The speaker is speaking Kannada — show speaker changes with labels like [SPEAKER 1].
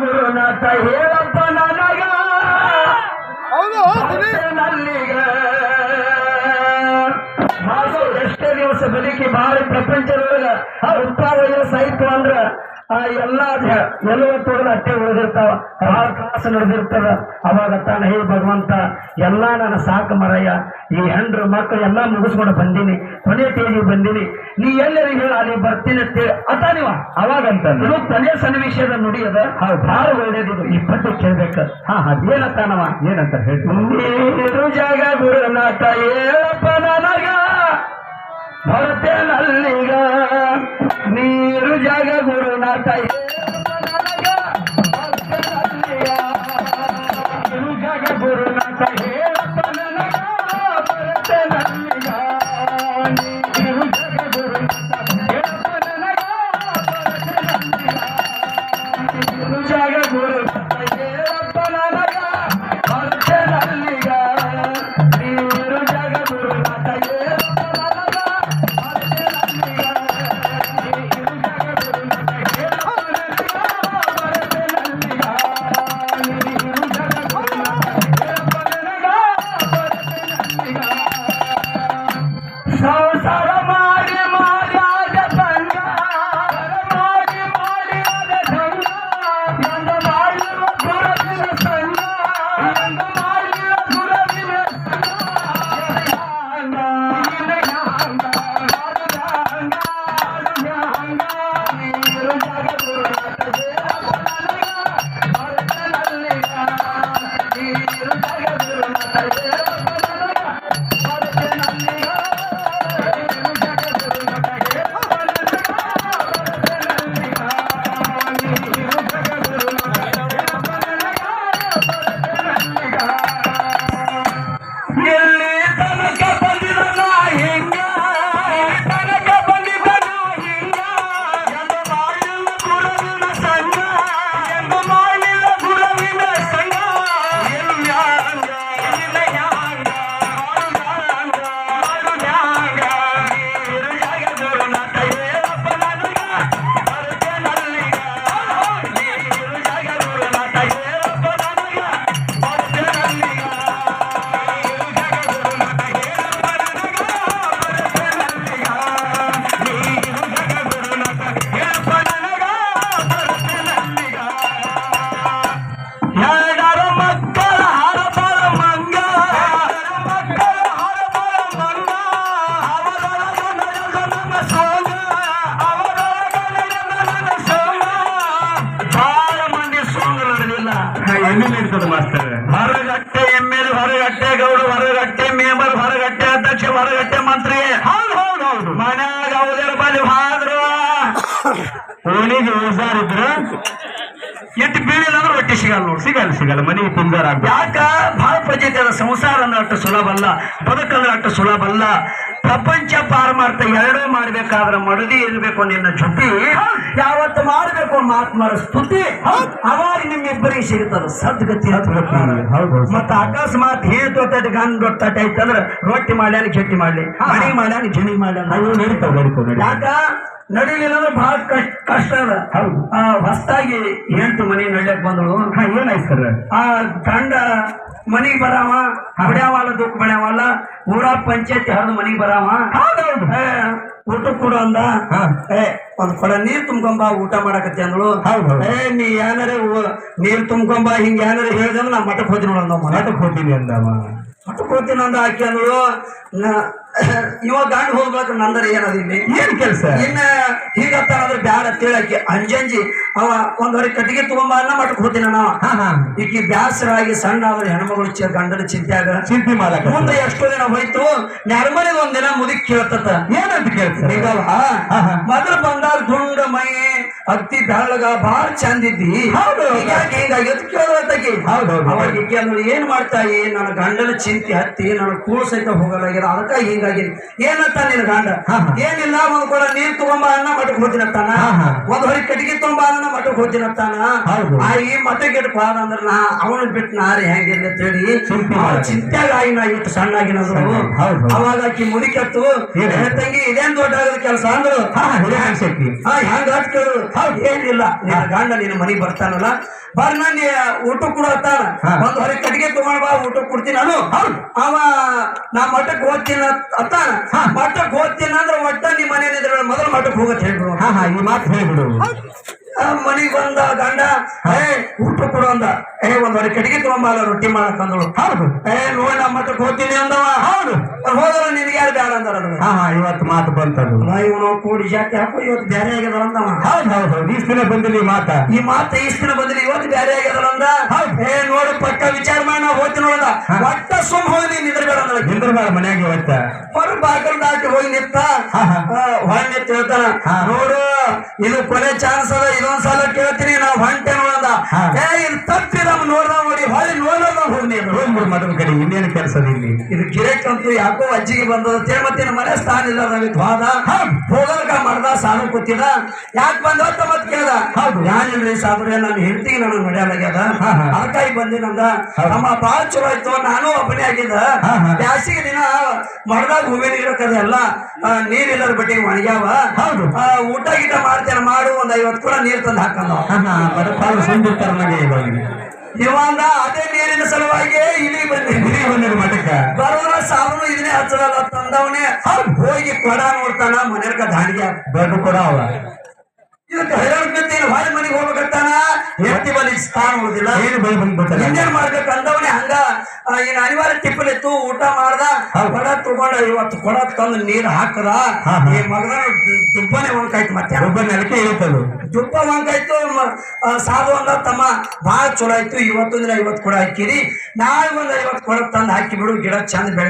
[SPEAKER 1] ಗುರುನಾಥ ಹೇಳಪ್ಪ ನನಗ. ನಲ್ಲಿಗ ಮಾಸು ಎಷ್ಟೇ ದಿವಸ ಬದುಕಿ ಬಾಳಿ ಪ್ರಪಂಚದೊಳಗ ಆ ಉತ್ಪಾದ ವಯಸ್ಸಾಯ್ತು ಅಂದ್ರ ಆ ಎಲ್ಲಾ ಎಲ್ಲವತ್ತೊಳಗ ಅಟ್ಟೆ ಉಳಿದಿರ್ತಾವ. ಕಾಲ ಕ್ಲಾಸ್ ನಡೆದಿರ್ತದ. ಅವಾಗ ತಾನ ಹೇ ಭಗವಂತ ಎಲ್ಲಾ ನನ್ನ ಸಾಕು ಮರಯ್ಯ ಈ ಹೆಂಡ್ರು ಮಕ್ಕಳು ಎಲ್ಲಾ ಮುಗಿಸ್ಕೊಂಡು ಬಂದೀನಿ. ಕೊನೆ ತೇಜಿ ಬಂದೀನಿ. ನೀ ಎಲ್ಲರಿಗೆ ಹೇಳ ಅಲ್ಲಿ ಬರ್ತೀನಿ ಅಂತೇಳಿ ಅತ ನೀವ? ಅವಾಗಂತ ಇದು ಕೊನೆ ಸನ್ನಿವೇಶದ ನುಡಿಯದ ಬಹಳ ಒಳ್ಳೇದಿದು ಇಪ್ಪತ್ತು ಕೇಳ್ಬೇಕ ಹಾ ಅದೇನತ್ತಾನವ ಏನಂತ ಹೇಳ್ತೀನಿ ನೀರು ಜಾಗ ಗುರುನಾಥ ಏಳಪ್ಪ ನನಗ ಭರತೇನಲ್ಲಿಗ ನೀರು ಜಾಗ ಗುರುನಾಥ ಹೇಳಪ್ಪ ನನಗ. ಭರತೇನಲ್ಲಿಗ. ನೀರು ಜಾಗ ಗುರುನಾಥ ನಡೆದಿಲ್ಲ
[SPEAKER 2] ಎಲ್ಲಿ ನಡೀತದ ಮಾಸ್ತರ್
[SPEAKER 1] ಹೊರಗಟ್ಟೆ ಎಮ್ಮೆಲ್ ಹೊರಗಟ್ಟೆ ಗೌಡ ಹೊರಗಟ್ಟೆ ಮೇಂಬರ್ ಹೊರಗಟ್ಟೆ ಅಧ್ಯಕ್ಷ ಹೊರಗಟ್ಟೆ ಮಂತ್ರಿ
[SPEAKER 2] ಹೌದು ಹೌದು ಹೌದು.
[SPEAKER 1] ಮನ್ಯಾಗ ಅವದರ ಬಳಿ ಹಾದ್ರು
[SPEAKER 2] ಓಣಿಗೆ ಹುಷಾರಿದ್ರ
[SPEAKER 1] ಎಟ್ಟು ಬೀಳಿಲ್ಲ ಅಂದ್ರೆ ರೊಟ್ಟಿ ಸಿಗಲ್ಲ ನೋಡಿ.
[SPEAKER 2] ಸಿಗಲ್ಲ ಸಿಗಲ್ಲ. ಮನೆಗೆ ಕುಂದಾರ
[SPEAKER 1] ಯಾಕ? ಭಾಳ ಪ್ರಜೆ ಅದ ಸಂಸಾರ ಅಂದ್ರೆ ಅಷ್ಟು ಸುಲಭ ಅಲ್ಲ. ಬದುಕಂದ್ರೆ ಅಷ್ಟು ಸುಲಭ ಅಲ್ಲ. ಪ್ರಪಂಚ ಪಾರಮಾರ್ಥ ಎರಡೂ ಮಾಡ್ಬೇಕಾದ್ರೆ ಮಡದಿ ಇರ್ಬೇಕು ನಿನ್ನ ಜೊತೆ ಯಾವತ್ತು ಮಾಡ್ಬೇಕು ಮಹಾತ್ಮರ ಸ್ತುತಿ ಅವಾಗ ನಿಮ್ಮಿಬ್ಬರಿಗೆ ಸಿಗುತ್ತದ. ಸದ್ಗತಿ ಮತ್ತೆ ಅಕಸ್ಮಾತ್ ಹೇತು ಗನ್ ದೊಡ್ಡ ಐತಂದ್ರ ರೊಟ್ಟಿ ಮಾಡ್ಯಾನ ಕೆಟ್ಟಿ ಮಾಡ್ಲಿ ಮಣಿ ಮಾಡ್ಯಾನ ಜನಿ ಮಾಡ್ಯಾನ. ಯಾಕ? ನಡಿಲಿಲ್ಲ ಅಂದ್ರೆ ಬಹಳ ಕಷ್ಟ ಕಷ್ಟ ಅದ. ಆ, ಹೊಸ್ತಾಗಿ ಎಂಟು ಮನಿ ನಡ್ಯಕ್ ಬಂದಳು.
[SPEAKER 2] ಏನಾಯ್ತು ಸರ್?
[SPEAKER 1] ಆ ಗಂಡ ಮನಿ ಬರಾವ ಹೊಡ್ಯಾವಲ್ಲ ದುಃಖ ಬಡ್ಯಾವಲ್ಲ ಊರ ಪಂಚಾಯತಿ ಹರಿದು ಮನಿ ಬರಾವ. ಊಟ ಕೊಡು ಅಂದ. ಏ ಒಂದ್ ಕೊಡ ನೀರ್ ತುಂಬ್ಕೊಂಬ ಊಟ ಮಾಡಕತ್ತಿ ಅಂದಳು. ಏ ನೀ ಏನಾರ ನೀರ್ ತುಂಬ್ಕೊಂಬ ಹಿಂಗ ಏನಾರ ಹೇಳ್ದಂದ್ರೆ ನಾ ಮಠಕ್ ಹೋಗ್ತೀನಿ ನೋಡ
[SPEAKER 2] ಮಠಕ್ ಹೋದಿನಿ ಅಂದವ
[SPEAKER 1] ಮಠಕ್ ಹೋದಿನ ಅಂದ ಆಕಿ ಅಂದಳು. ನ- ಇವ ಗಂಡ ಹೋಗ್ಬೇಕು ನಂದರ ಏನದಿಲ್ಲಿ
[SPEAKER 2] ಏನ್ ಕೆಲಸ?
[SPEAKER 1] ಇನ್ನ ಹೀಗತ್ತಾನಂದ್ರೆ ಬ್ಯಾಡ ತಿಳಕ್ಕೆ ಅಂಜಂಜಿ ಅವ ಒಂದ್ ಹೊರ ಕಟ್ಟಿಗೆ ತಗೊಂಬ ಅನ್ನ ಮಟ್ಟಕ್ಕೆ ಹೋಗ್ತೀನಿ ನಾವ ಈಕಿ ಬ್ಯಾಸರಾಗಿ ಸಣ್ಣ ಆದ್ರೆ ಹೆಣ್ಮಗಳು ಚಿ ಗಂಡನ ಚಿಂತ್ಯಾಗ.
[SPEAKER 2] ಚಿಂತೆ ಮಾಡಕ
[SPEAKER 1] ಮುಂದೆ ಎಷ್ಟೋ ದಿನ ಹೋಯ್ತು ನೆರಮನೆ ಒಂದಿನ ಮುದುಕ್ ಕೇಳ್ತತ.
[SPEAKER 2] ಏನಂತ ಕೇಳ್ತಾರೆ ಹಾ.
[SPEAKER 1] ಮೊದಲು ಬಂದಾಗ ದುಂಡ ಮೈ ಅತ್ತಿ ಬೆಳಗ ಬಾಳ ಚಂದ ಇದ್ದಿ.
[SPEAKER 2] ಹೌದು.
[SPEAKER 1] ಕೇಳಿ
[SPEAKER 2] ಹೌದು, ಹೌದು.
[SPEAKER 1] ಅವಾಗ ಈಗ ಏನ್ ಮಾಡ್ತಾ ನನ್ನ ಗಂಡನ ಚಿಂತೆ ಹತ್ತಿ ನನ್ನ ಕೂಳ್ ಸಹಿತ ಹೋಗಲಾಗ್ಯದ ಅದಕ್ಕ ಹಿಂಗ ಹಿಂಗಾಗಿ ಏನಂತ ನಿನ್ ಗಂಡ. ಏನಿಲ್ಲ ಒಂದ್ ಕೂಡ ನೀರ್ ತಗೊಂಬ ಅನ್ನ ಮಠಕ್ ಹೋಗ್ತೀನತ್ತಾನ. ಒಂದ್ ಹೊರಿ ಕಟ್ಟಿಗೆ ತಗೊಂಬ ಅನ್ನ ಮಠಕ್ ಹೋಗ್ತೀನತ್ತಾನ. ಆ ಈ ಮತ ಇಟ್ಟು ಪಾದ ಅಂದ್ರ ನಾ ಅವನ ಬಿಟ್ಟು ನಾರಿ ಹೆಂಗಿರ್ಲಿ ಅಂತ ಹೇಳಿ
[SPEAKER 2] ಚಿಂತೆ
[SPEAKER 1] ಆ
[SPEAKER 2] ಮಾಡ.
[SPEAKER 1] ಚಿಂತ್ಯಾಗ ಆಗಿ ನಾ ಇಟ್ಟು ಸಣ್ಣ
[SPEAKER 2] ಹೌದು.
[SPEAKER 1] ಅವಾಗ ಆಕಿ ಮುದಿಕೆತ್ತು ತಂಗಿ ಇದೇನ್ ದೊಡ್ಡ ಆಗದ ಕೆಲಸ ಅಂದ್ರು?
[SPEAKER 2] ಹಾ
[SPEAKER 1] ಹೆಂಗ ಹೌದು. ಏನಿಲ್ಲ ನಿನ್ನ ಗಂಡ ನಿನ್ನ ಮನೆಗೆ ಬರ್ತಾನಲ್ಲ. ಬರ್ ನಾನು ಊಟ ಕೊಡತ್ತಾನ
[SPEAKER 2] ಹಾ.
[SPEAKER 1] ಒಂದ್ ಹೊರಗೆ ಕಟ್ಟಿಗೆ ತಗೊಂಡ್ ಬಾ ಊಟ ಕೊಡ್ತೀನಿ ನಾನು. ಅವ ನಾ ಮಠಕ್ ಹೋಗ್ತೀನಿ ಅತ್ತಾನ
[SPEAKER 2] ಹಾ.
[SPEAKER 1] ಮಠಕ್ಕೆ ಹೋಗ್ತೀನಿ ಅಂದ್ರೆ ಒಟ್ಟ ನಿಮ್ಮ ಮನೇನಿದ್ರೆ ಮೊದಲು ಮಠಕ್ಕೆ ಹೋಗತ್ ಹೇಳ್ಬಿಡು.
[SPEAKER 2] ಹಾ ಹಾ ಈ ಮಾತು ಹೇಳ್ಬಿಡು.
[SPEAKER 1] ಮನಿಗ್ ಬಂದ ಗಂಡ ಏ ಊಟ ಕೊಡು ಅಂದ. ಏ ಒಂದ್ ಹೊರಗೆ ಕಡಿಗೆ ತಗೊಂಬಲ್ಲ ರೊಟ್ಟಿ ಮಾಡಕ್ ಅಂದಳು.
[SPEAKER 2] ಹೌದು.
[SPEAKER 1] ಏ ನೋಡ್ ನಾ ಮಠಕ್ಕೆ ಹೋಗ್ತೀನಿ ಅಂದವ.
[SPEAKER 2] ಹಾ ಹಾ ಇವತ್ತು ಮಾತು ಬಂತದು.
[SPEAKER 1] ಇವನು ಕೂಡಿ ಜಾತಿ ಹಾಕೋ ಇವತ್ತು ಬೇರೆ ಆಗ್ಯದ ಅಂದವ
[SPEAKER 2] ಹೌದು ಹೌದು ಹೌದು. ಇಷ್ಟು ದಿನ ಬಂದಿಲ್ಲ ಈ ಮಾತ.
[SPEAKER 1] ಈ ಮಾತ ಇಷ್ಟ ದಿನ ಬಂದ್ರಿ ಇವತ್ತು ಬ್ಯಾರೆ ಆಗ್ಯದಲ್ಲ ಅಂದ. ಏ ನೋಡು ಪಕ್ಕ ವಿಚಾರ ಮಾಡಿ ನಾವು ಹೋಗ್ತೀನಿ ನೋಡದ. ಒಟ್ಟ ಸುಮ್ ಹೋಗಿ ನೀನ್ ನಿಂದ್ರಬೇಡ ಅಂದ
[SPEAKER 2] ನಿಂದ್ರಬೇಡ ಮನ್ಯಾಗ ಇವತ್ತ.
[SPEAKER 1] ಹೊರ ಬಾಗಲ್ ದಾಟಿ ಹೋಗಿ ನಿತ್ತ
[SPEAKER 2] ಹಾ, ಹಾ.
[SPEAKER 1] ಹೊಳ ನಿಂತ ಹೇಳ್ತಾನ. ನೋಡು ಇದು ಕೊನೆ ಚಾನ್ಸ್ ಅದ ಇದೊಂದ್ ಸಲ ಕೇಳ್ತೀನಿ ನಾವು ಹೊಂಟೆ ನೋಡದ. ಏ ಇಲ್ಲಿ ತಪ್ಪಿ ನಮ್ ನೋಡ್ದ ನೋಡಿ ಹೊಳ್ಳಿ ನೋಡಲ್ಲ ಹೋಗಿ ನೀನು
[SPEAKER 2] ಹೋಗ್ಬಿಡು ಕಡೆ ಇನ್ನೇನು ಕೆಲಸ ಇಲ್ಲಿ
[SPEAKER 1] ಇದು ಅಂತೂ ಯಾಕೋ ಅಜ್ಜಿಗೆ ಬಂದದ ಅಂತೇಳಿ ಮತ್ತೆ ನಮ್ಮ ಮನೆ ಸ್ಥಾನ ಇಲ್ಲ ನಾವಿತ್ತು ಹೋದ. ಹೋಗಲ್ಕ ಮಾಡ್ದ ಸಾಲು ಕೂತಿದ. ಯಾಕೆ ಬಂದ ಅಂತ ಮತ್ ಕೇಳ್ದ?
[SPEAKER 2] ಹೌದು.
[SPEAKER 1] ಯಾನಿಲ್ರಿ ಸಾಬ್ರೆ ನಾನು ಹೆಂಡತಿಗೆ ನನಗೆ ನಡೆಯಲಾಗ್ಯದ. ಅದಕ್ಕಾಗಿ ಬಂದಿನಂದ. ನಮ್ಮ ಬಾಳ ಚಲೋ ಆಯ್ತು. ನಾನು ಒಬ್ಬನೇ ಆಗಿದ್ದ. ಬ್ಯಾಸಿಗೆ ದಿನ ಮಡ್ದಾಗ ಹೂವಿನ ಇರಕ್ಕದೆಲ್ಲ ನೀರಿಲ್ಲದ ಬಟ್ಟಿಗೆ ಒಣಗ್ಯಾವ.
[SPEAKER 2] ಹೌದು.
[SPEAKER 1] ಊಟ ಗೀಟ ಮಾಡ್ತೇನೆ ಮಾಡು ಒಂದ್ ಐವತ್ತು ಕೂಡ ನೀರ್ ತಂದು ಹಾಕಂದ
[SPEAKER 2] ಹಾ ಹಾ. ಬಡಪಾಲು ಸುಂದಿರ್ತಾರ ನನಗೆ ಇವಾಗ.
[SPEAKER 1] ಇವಂದ ಅದೇ ನೀರಿನ ಸಲುವಾಗಿ ಇಲ್ಲಿ ಬಂದಿ
[SPEAKER 2] ಇಲ್ಲಿ ಬಂದಿರ ಮಠಕ್ಕ.
[SPEAKER 1] ಬರೋರ ಸಾಬನು ಇದನ್ನೇ ಹಚ್ಚದಲ್ಲ ತಂದವನೇ. ಹೋಗಿ ಕೊಡ ನೋಡ್ತಾನ ಮನೆಯರ್ಗ ದಾಂಡಿಗೆ
[SPEAKER 2] ದೊಡ್ಡ ಕೊಡ ಅವ
[SPEAKER 1] ಇದಕ್ಕೆ ಹೈರಾಣ ಹೊಳೆ ಮನೆಗೆ ಹೋಗ್ಬೇಕಂತಾನ? ಹೆಂಡತಿ ಬಲಿ ಸ್ಥಾನ ಉಳಿದಿಲ್ಲ.
[SPEAKER 2] ಏನು ಬೈ ಬಂದ್ಬಿಟ್ಟಲ್ಲ
[SPEAKER 1] ಇನ್ನೇನ್ ಮಾಡ್ಬೇಕು ಅಂದವನೇ ಹಂಗ ಏನ್ ಅನಿವಾರ್ಯ ಟಿಪ್ಪಲ್ ಇತ್ತು ಊಟ ಮಾಡ್ದ. ಕೊಡ ತಗೊಂಡ ಇವತ್ತು ಕೊಡ ತಂದು ನೀರ್ ಹಾಕದ. ಈ ಮಗನ ದುಬ್ಬನೆ ಒಂಕಾಯ್ತು ಮತ್ತೆ?
[SPEAKER 2] ಒಬ್ಬ ನೆಲಕ್ಕೆ ಇರುತ್ತದು
[SPEAKER 1] ದುಬ್ಬ ಆ, ಸಾಧು ಅಂದ ತಮ್ಮ ಬಾಳ ಚಲೋ ಆಯ್ತು ಇವತ್ತು ದಿನ ಐವತ್ತು ಕೊಡ ಹಾಕಿರಿ ನಾಳೆ ಒಂದ್ ಐವತ್ತು ಕೊಡ ತಂದು ಹಾಕಿ ಬಿಡು ಗಿಡ ಚಂದ ಬೆಳಕ